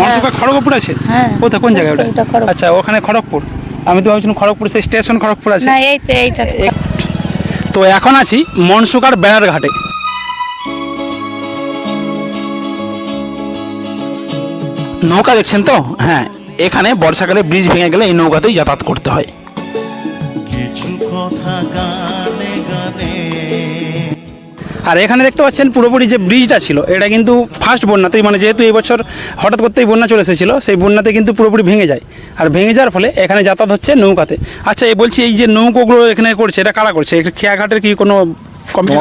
মনসুকা খড়গপুর আছে? হ্যাঁ। কোথায় কোন জায়গায় ওটা? আচ্ছা ওখানে খড়গপুর। আমি তো ভাবছিলাম খড়গপুর সেই স্টেশন খড়গপুর আছে। তো এইটা তো। এখন আছি মনসুকার বেড়ার ঘাটে। নৌকা দেখছেন তো? হ্যাঁ এখানে বর্ষাকালে ব্রিজ ভেঙে গেলে এই নৌকাতেই যাতায়াত করতে হয়। কিছু কথা আর এখানে দেখতে পাচ্ছেন পুরোপুরি যে ব্রিজটা ছিল এটা কিন্তু ফার্স্ট বন্যাতেই মানে যেহেতু এই বছর হঠাৎ করতেই বন্যা চলে এসেছিল সেই বন্যাতে কিন্তু পুরোপুরি ভেঙে যায়। আর ভেঙে যাওয়ার ফলে এখানে যাতায়াত হচ্ছে নৌকাতে। আচ্ছা এই বলছি এই যে নৌকোগুলো এখানে করছে এটা কারা করছে? এটা খেয়াঘাটের কি কোনো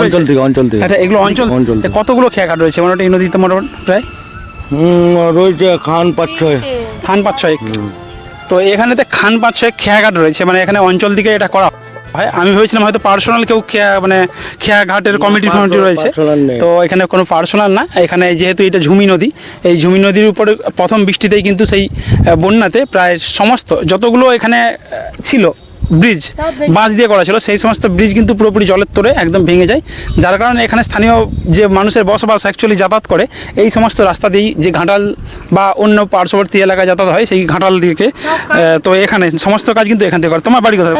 অঞ্চল? থেকে অঞ্চল থেকে। আচ্ছা এগুলো অঞ্চল অঞ্চল কতগুলো খেয়াঘাট রয়েছে? মোটামুটি এই নদীতে মোটামুটি প্রায়? রয়েছে খান পাঁচ ছয়। খান পাঁচ ছয়েক তো এখানেতে খান পাঁচ ছয়েক খেয়াঘাট রয়েছে মানে এখানে অঞ্চল দিকে এটা করা হয় আমি ভেবেছিলাম হয়তো পার্সোনাল কেউ খেয়া মানে খেয়াঘাটের কমিটি ফমিটি রয়েছে। তো এখানে কোনো পার্সোনাল না। এখানে যেহেতু এটা ঝুমি নদী এই ঝুমি নদীর উপরে প্রথম বৃষ্টিতেই কিন্তু সেই বন্যাতে প্রায় সমস্ত যতগুলো এখানে ছিল ব্রিজ বাঁশ দিয়ে করা ছিল। সেই সমস্ত ব্রিজ কিন্তু পুরোপুরি জলের তোরে একদম ভেঙে যায়। যার কারণে এখানে স্থানীয় যে মানুষের বসবাস অ্যাকচুয়ালি যাতায়াত করে এই সমস্ত রাস্তা দিয়েই যে ঘাটাল বা অন্য পার্শ্ববর্তী এলাকায় যাতায়াত হয় সেই ঘাটাল দিকে তো এখানে সমস্ত কাজ কিন্তু এখান থেকে করে। তোমার বাড়ি কোথায়?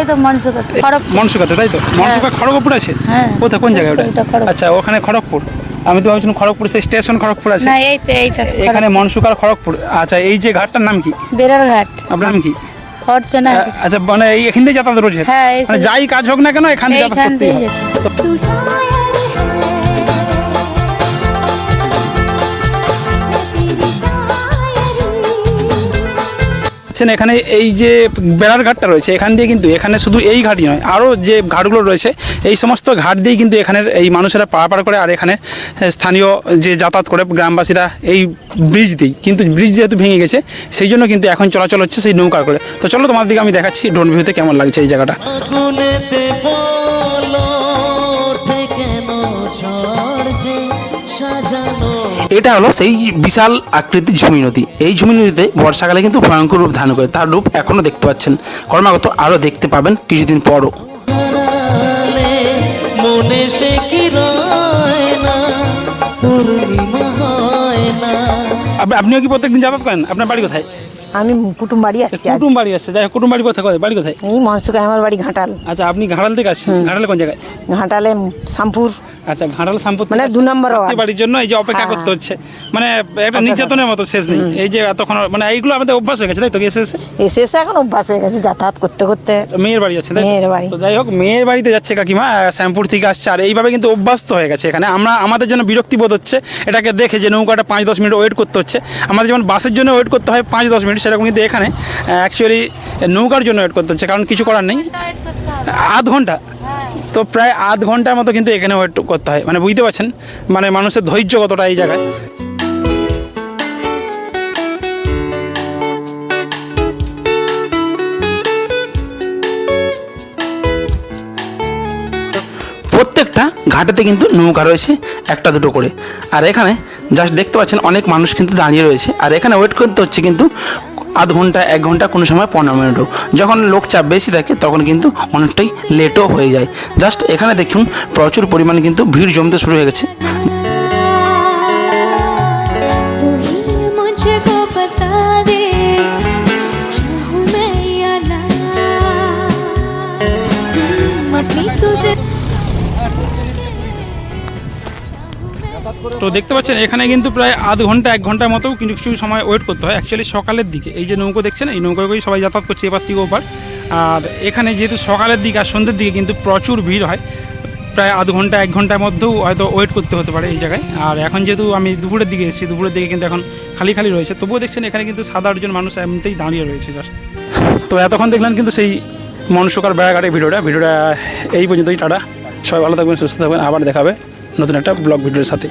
মনসুকাতে তাই তো? মনসুকা খড়গপুর আছে? হ্যাঁ। কোথায়? কোন জায়গায় ওটা? আচ্ছা ওখানে খড়গপুর। আমি তো ভাবছিলাম খড়গপুর সেই স্টেশন খড়গপুর আছে। এখানে মনসুকার খড়গপুর। আচ্ছা এই যে ঘাটটার নাম কি? বেড়ার ঘাট। আপনার নাম কি? অর্চনা। আচ্ছা মানে এখান থেকে যাতায়াত রয়েছে হ্যাঁ, মানে যাই কাজ হোক না কেন এখান থেকে যাতায়াত পাচ্ছেন এখানে এই যে বেড়ার ঘাটটা রয়েছে, এখান দিয়ে কিন্তু, এখানে শুধু এই ঘাটই নয়, আরও যে ঘাটগুলো রয়েছে, এই সমস্ত ঘাট দিয়েই কিন্তু এখানের এই মানুষেরা পারাপার করে আর এখানে স্থানীয় যে যাতায়াত করে গ্রামবাসীরা এই ব্রিজ দিই। কিন্তু ব্রিজ যেহেতু ভেঙে গেছে, সেই জন্য কিন্তু এখন চলাচল হচ্ছে সেই নৌকা করে। তো চলো তোমার দিকে আমি দেখাচ্ছি, ড্রোন ভিউতে কেমন লাগছে এই জায়গাটা। এটা হলো সেই বিশাল আকৃতির ঝুমি নদী। এই ঝুমি নদীতে বর্ষাকালে কিন্তু ভয়ঙ্কর রূপ ধারণ করে। তার রূপ এখনও দেখতে পাচ্ছেন। ক্রমাগত আরও দেখতে পাবেন কিছুদিন পরও। মনে সে কি না? পূর্ণিমা না। আপ- আপনিও কি প্রত্যেকদিন যাতায়াত করেন? আপনার বাড়ি কোথায়? আমি কুটুম বাড়ি আসছি কুটুম বাড়ি আসছে। যাই কুটুম বাড়ি কোথায় কোথায়? বাড়ি কোথায়? এই মনসুকায় আমার বাড়ি ঘাটাল। আচ্ছা আপনি ঘাটাল থেকে আসছেন। ঘাটালে কোন জায়গায়? ঘাটালে শ্যামপুর। আচ্ছা ঘাটাল সম্পত্তি মানে দু নম্বর ওয়ার্ড। বাড়ির জন্য এই যে অপেক্ষা হ্যাঁ, করতে হচ্ছে। মানে একটা নির্যাতনের মতো শেষ নেই। এই যে এতক্ষণ মানে এইগুলো আমাদের অভ্যাস হয়ে গেছে তাই তো এসে এসে এসে এসে এখন অভ্যাস হয়ে গেছে যাতায়াত করতে করতে। মেয়ের বাড়ি তো? মেয়ের বাড়ি। তো যাই হোক মেয়ের বাড়িতে যাচ্ছে কাকিমা শ্যামপুর থেকে আসছে আর এইভাবে কিন্তু অভ্যস্ত হয়ে গেছে এখানে। আমরা আমাদের জন্য বিরক্তি বোধ হচ্ছে এটাকে দেখে যে নৌকাটা পাঁচ দশ মিনিট ওয়েট করতে হচ্ছে। আমাদের যেমন বাসের জন্য ওয়েট করতে হয় পাঁচ দশ মিনিট সেরকম কিন্তু এখানে অ্যাকচুয়ালি নৌকার জন্য ওয়েট করতে হচ্ছে কারণ কিছু করার নেই। আধ ঘণ্টা। তো প্রায় আধ ঘণ্টার মতো কিন্তু এখানে ওয়েট করতে হয়। মানে বুঝতে পারছেন? মানে মানুষের ধৈর্য কতটা এই জায়গায়? প্রত্যেকটা ঘাটেতে কিন্তু নৌকা রয়েছে, একটা দুটো করে। আর এখানে জাস্ট দেখতে পাচ্ছেন অনেক মানুষ কিন্তু দাঁড়িয়ে রয়েছে। আর এখানে ওয়েট করতে হচ্ছে কিন্তু আধ ঘণ্টা, এক ঘণ্টা, কোনো সময় পনেরো মিনিটও। যখন লোক চাপ বেশি থাকে, তখন কিন্তু অনেকটাই লেটও হয়ে যায়। জাস্ট এখানে দেখুন, প্রচুর পরিমাণে কিন্তু ভিড় জমতে শুরু হয়ে গেছে। তো দেখতে পাচ্ছেন, এখানে কিন্তু প্রায় আধ ঘণ্টা, এক ঘণ্টার মতো কিছু কিছু সময় ওয়েট করতে হয়। অ্যাকচুয়ালি সকালের দিকে, এই যে নৌকো দেখছেন, এই নৌকো সবাই যাতায়াত করছে এবার থেকে ওপার। আর এখানে যেহেতু সকালের দিকে আর সন্ধ্যের দিকে কিন্তু প্রচুর ভিড় হয়, প্রায় আধ ঘণ্টা, এক ঘণ্টার মধ্যেও হয়তো ওয়েট করতে হতে পারে এই জায়গায়। আর এখন যেহেতু আমি দুপুরের দিকে এসেছি, দুপুরের দিকে কিন্তু এখন খালি খালি রয়েছে। তবুও দেখছেন, এখানে কিন্তু সাত আটজন মানুষ এমনিতেই দাঁড়িয়ে রয়েছে জাস্ট তো এতক্ষণ দেখলেন কিন্তু সেই মনসুকার বেড়াঘাটের ভিডিওটা। ভিডিওটা এই পর্যন্তই, টাটা। সবাই ভালো থাকবেন, সুস্থ থাকবেন। আবার দেখাবে নতুন একটা ব্লগ ভিডিওর সাথে।